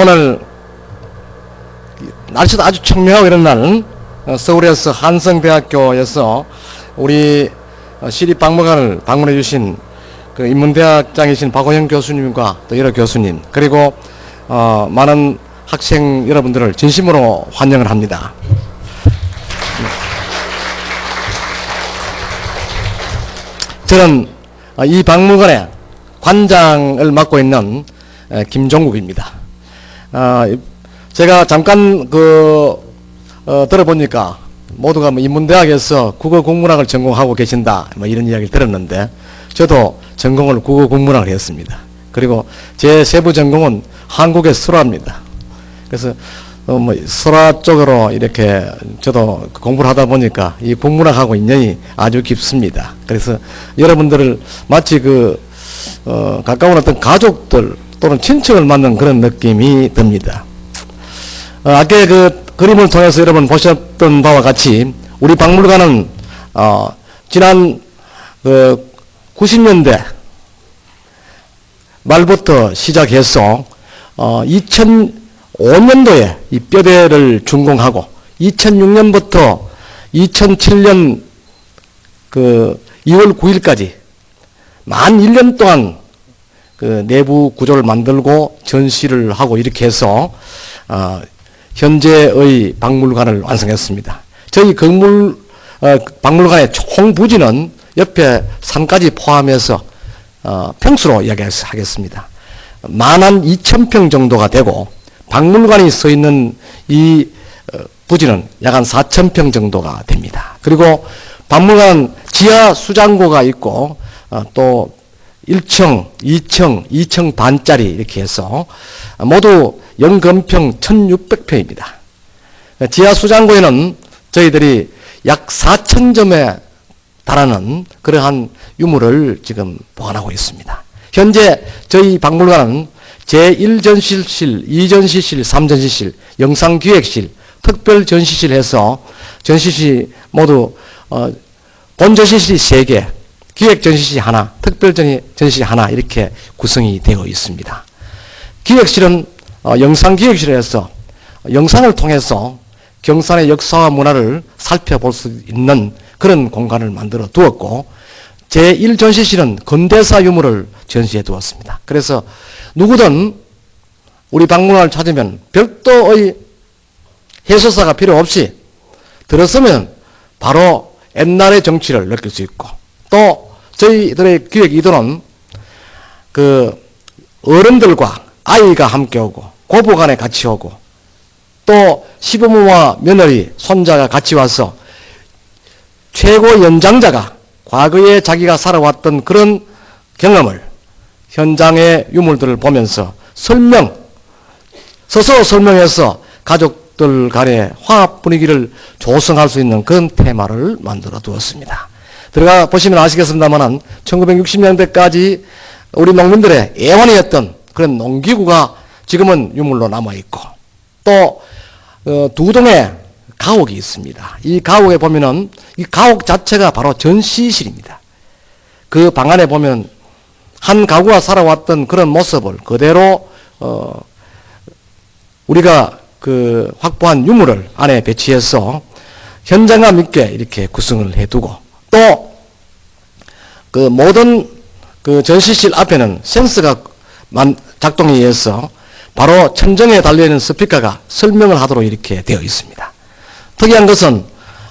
오늘 날씨도 아주 청명하고 이런 날 어, 서울에서 한성대학교에서 우리 어, 시립박물관을 방문해 주신 그 인문대학장이신 박호영 교수님과 또 여러 교수님 그리고 어, 많은 학생 여러분들을 진심으로 환영을 합니다. 저는 어, 이 박물관의 관장을 맡고 있는 에, 김종국입니다. 아, 이- 제가 잠깐 그 어, 들어보니까 모두가 뭐 인문대학에서 국어 국문학을 전공하고 계신다 뭐 이런 이야기를 들었는데 저도 전공을 국어 국문학을 했습니다. 그리고 제 세부 전공은 한국의 설화입니다. 그래서 어, 뭐 설화 쪽으로 이렇게 저도 공부를 하다 보니까 이 국문학하고 인연이 아주 깊습니다. 그래서 여러분들을 마치 그 어, 가까운 어떤 가족들 또는 친척을 만난 그런 느낌이 듭니다. 어, 아까 그 그림을 통해서 여러분 보셨던 바와 같이 우리 박물관은 어, 지난 그 90년대 말부터 시작해서 어, 2005년도에 이 뼈대를 준공하고 2006년부터 2007년 그 2월 9일까지 만 1년 동안 그 내부 구조를 만들고 전시를 하고 이렇게 해서 어, 현재의 박물관을 완성했습니다. 저희 건물 어, 박물관의 총 부지는 옆에 산까지 포함해서 어, 평수로 이야기하겠습니다. 만한 2천 평 정도가 되고 박물관이 서 있는 이 어, 부지는 약 한 4천 평 정도가 됩니다. 그리고 박물관 지하 수장고가 있고 어, 또 1층, 2층, 2층 반짜리 이렇게 해서 모두 연금평 1600평입니다. 지하 수장고에는 저희들이 약 4,000점에 달하는 그러한 유물을 지금 보관하고 있습니다. 현재 저희 박물관은 제1전시실, 2전시실, 3전시실, 영상기획실, 특별전시실 해서 전시실 모두 어, 본전시실이 3개, 기획 전시실 하나, 특별 전시실 하나 이렇게 구성이 되어 있습니다. 기획실은 어, 영상 기획실에서 영상을 통해서 경산의 역사와 문화를 살펴볼 수 있는 그런 공간을 만들어 두었고 제1전시실은 근대사 유물을 전시해 두었습니다. 그래서 누구든 우리 박물관을 찾으면 별도의 해설사가 필요 없이 들었으면 바로 옛날의 정치를 느낄 수 있고 또 저희들의 기획 이도는 그 어른들과 아이가 함께 오고 고부간에 같이 오고 또 시부모와 며느리, 손자가 같이 와서 최고 연장자가 과거에 자기가 살아왔던 그런 경험을 현장의 유물들을 보면서 설명, 스스로 설명해서 가족들 간의 화합 분위기를 조성할 수 있는 그런 테마를 만들어 두었습니다. 들어가 보시면 아시겠습니다만 1960년대까지 우리 농민들의 애환이었던 그런 농기구가 지금은 유물로 남아 있고 또 어, 두 동의 가옥이 있습니다. 이 가옥에 보면은 이 가옥 자체가 바로 전시실입니다. 그 방 안에 보면 한 가구가 살아왔던 그런 모습을 그대로 어, 우리가 그 확보한 유물을 안에 배치해서 현장감 있게 이렇게 구성을 해두고 또 그 모든 그 전시실 앞에는 센서가 만- 작동에 의해서 바로 천정에 달려있는 스피커가 설명을 하도록 이렇게 되어 있습니다. 특이한 것은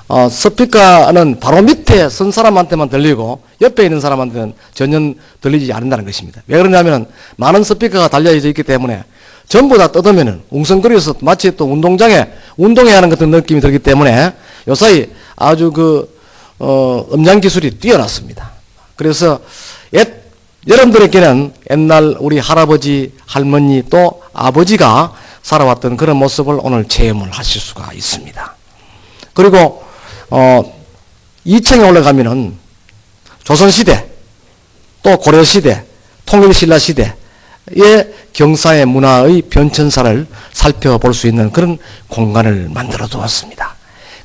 어, 스피커는 바로 밑에 선 사람한테만 들리고 옆에 있는 사람한테는 전혀 들리지 않는다는 것입니다. 왜 그러냐면 많은 스피커가 달려져 있기 때문에 전부 다 뜯으면 웅성거려서 마치 또 운동장에 운동해야 하는 같은 느낌이 들기 때문에 요 사이 아주 그 어, 음량 기술이 뛰어났습니다. 그래서 옛, 여러분들에게는 옛날 우리 할아버지, 할머니 또 아버지가 살아왔던 그런 모습을 오늘 체험을 하실 수가 있습니다. 그리고 어 2층에 올라가면은 조선시대 또 고려시대 통일신라시대의 경사의 문화의 변천사를 살펴볼 수 있는 그런 공간을 만들어 두었습니다.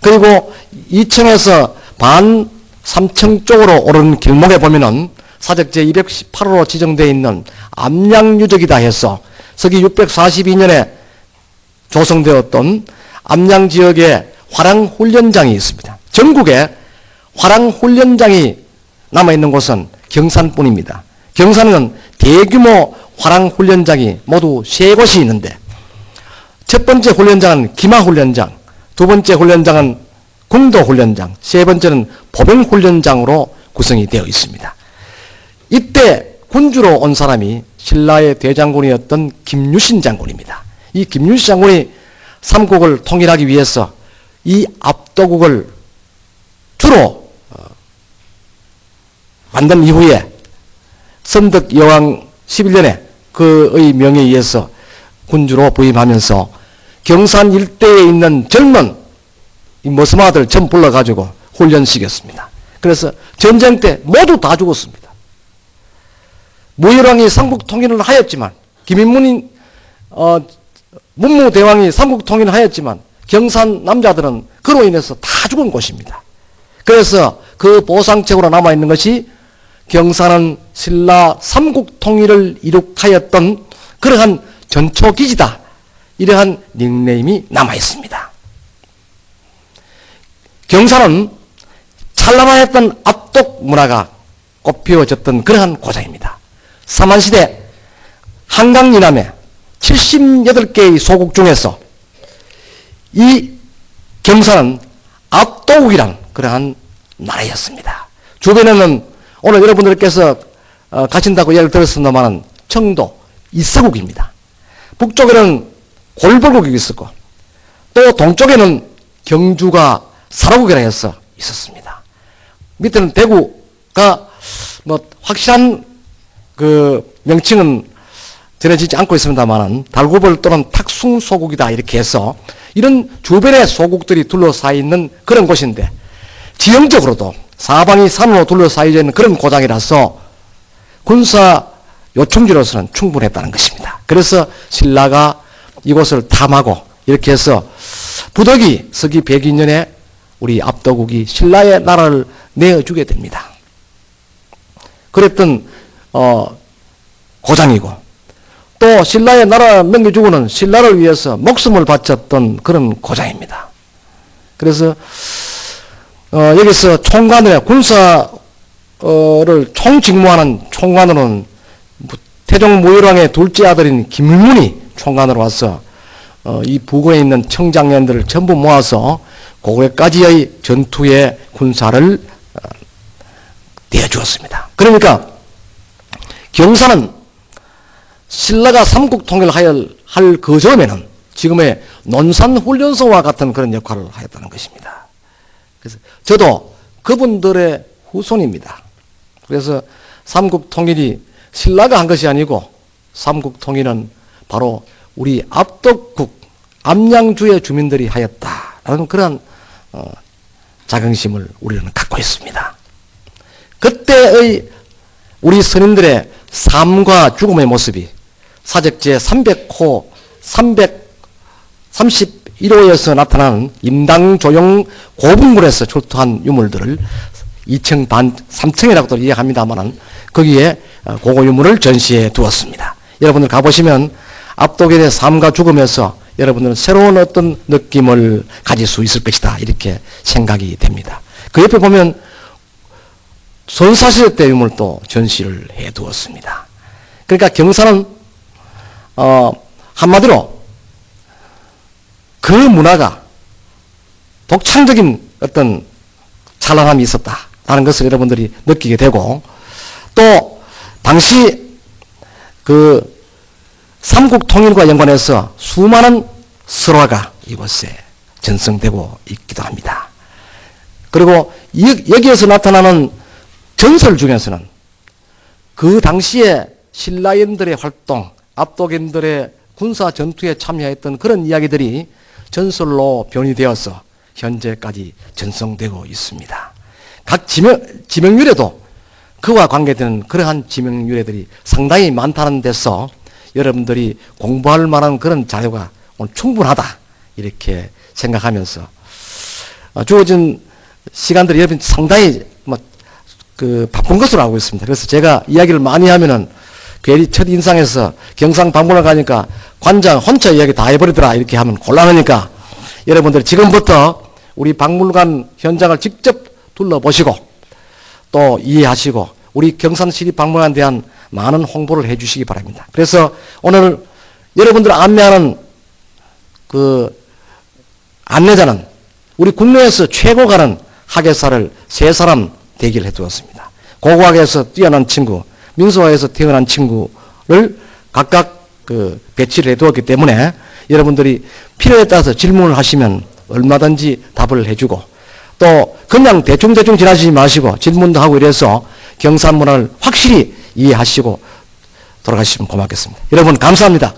그리고 2층에서 반 3층 쪽으로 오르는 길목에 보면은 사적제 218호로 지정되어 있는 암양 유적이다 해서 서기 642년에 조성되었던 암양 지역에 화랑 훈련장이 있습니다. 전국에 화랑 훈련장이 남아 있는 곳은 경산뿐입니다. 경산은 대규모 화랑 훈련장이 모두 세 곳이 있는데 첫 번째 훈련장은 기마 훈련장, 두 번째 훈련장은 궁도 훈련장, 세 번째는 보병 훈련장으로 구성이 되어 있습니다. 이때 군주로 온 사람이 신라의 대장군이었던 김유신 장군입니다. 이 김유신 장군이 삼국을 통일하기 위해서 이 압도국을 주로 어, 만든 이후에 선덕 여왕 11년에 그의 명에 의해서 군주로 부임하면서 경산 일대에 있는 젊은 이 머스마들 전부 불러가지고 훈련시켰습니다. 그래서 전쟁 때 모두 다 죽었습니다. 무열왕이 삼국 통일을 하였지만 김인문이 어, 문무 대왕이 삼국 통일을 하였지만 경산 남자들은 그로 인해서 다 죽은 곳입니다. 그래서 그 보상책으로 남아 있는 것이 경산은 신라 삼국 통일을 이룩하였던 그러한 전초 기지다. 이러한 닉네임이 남아 있습니다. 경산은 찬란하였던 압독 문화가 꽃피워졌던 그러한 고장입니다. 삼한시대 한강 이남에 78개의 소국 중에서 이 경산은 압도국이란 그러한 나라였습니다. 주변에는 오늘 여러분들께서 어, 가신다고 이야기를 들었습니다만 청도 이서국입니다. 북쪽에는 골벌국이 있었고 또 동쪽에는 경주가 사라국이라 해서 있었습니다. 밑에는 대구가 뭐 확실한 그 명칭은 전해지지 않고 있습니다만은 달구벌 또는 탁숭 소국이다 이렇게 해서 이런 주변의 소국들이 둘러싸여 있는 그런 곳인데 지형적으로도 사방이 산으로 둘러싸여 있는 그런 고장이라서 군사 요충지로서는 충분했다는 것입니다. 그래서 신라가 이곳을 탐하고 이렇게 해서 부덕이 서기 102년에 우리 압도국이 신라의 나라를 내어주게 됩니다. 그랬던 어, 고장이고 또 신라의 나라 넘겨주고는 신라를 위해서 목숨을 바쳤던 그런 고장입니다. 그래서 어, 여기서 총관을 군사를 총직무하는 총관으로는 태종 무열왕의 둘째 아들인 김문이 총관으로 와서 어, 이 부고에 있는 청장년들을 전부 모아서 고개까지의 전투의 군사를 어, 대주었습니다. 그러니까 경사는 신라가 삼국 통일하여 할 그 전에는 지금의 논산훈련소와 같은 그런 역할을 하였다는 것입니다. 그래서 저도 그분들의 후손입니다. 그래서 삼국 통일이 신라가 한 것이 아니고 삼국 통일은 바로 우리 압덕국 암양주의 주민들이 하였다라는 그런 어, 자긍심을 우리는 갖고 있습니다. 그때의 우리 선인들의 삶과 죽음의 모습이 사적제 300호 331호에서 나타나는 임당조용 고분굴에서 출토한 유물들을 2층 반 3층이라고도 이해합니다만 거기에 어, 고고 유물을 전시해 두었습니다. 여러분들 가보시면 압도계의 삶과 죽음에서 여러분들은 새로운 어떤 느낌을 가질 수 있을 것이다. 이렇게 생각이 됩니다. 그 옆에 보면 선사시대 때 유물도 전시를 해 두었습니다. 그러니까 경사는 어, 한마디로 그 문화가 독창적인 어떤 찬란함이 있었다라는 것을 여러분들이 느끼게 되고 또 당시 그 삼국 통일과 연관해서 수많은 설화가 이곳에 전성되고 있기도 합니다. 그리고 여기에서 나타나는 전설 중에서는 그 당시에 신라인들의 활동, 압도견들의 군사 전투에 참여했던 그런 이야기들이 전설로 변이되어서 현재까지 전성되고 있습니다. 각 지명, 지명유래도 그와 관계되는 그러한 지명유래들이 상당히 많다는 데서 여러분들이 공부할 만한 그런 자료가 오늘 충분하다. 이렇게 생각하면서 어, 주어진 시간들이 여러분 상당히 뭐그 바쁜 것으로 알고 있습니다. 그래서 제가 이야기를 많이 하면은 괜히 첫 인상에서 경상 방문을 가니까 관장 혼자 이야기 다 해버리더라 이렇게 하면 곤란하니까 여러분들 지금부터 우리 박물관 현장을 직접 둘러보시고 또 이해하시고 우리 경산시립 박물관에 대한 많은 홍보를 해 주시기 바랍니다. 그래서 오늘 여러분들 안내하는 그 안내자는 우리 국내에서 최고 가는 학예사를 세 사람 대기를 해 두었습니다. 고고학에서 뛰어난 친구, 민소화에서 태어난 친구를 각각 그 배치를 해 두었기 때문에 여러분들이 필요에 따라서 질문을 하시면 얼마든지 답을 해주고 또 그냥 대충대충 지나치지 마시고 질문도 하고 이래서 경산문화를 확실히 이해하시고 돌아가시면 고맙겠습니다. 여러분 감사합니다.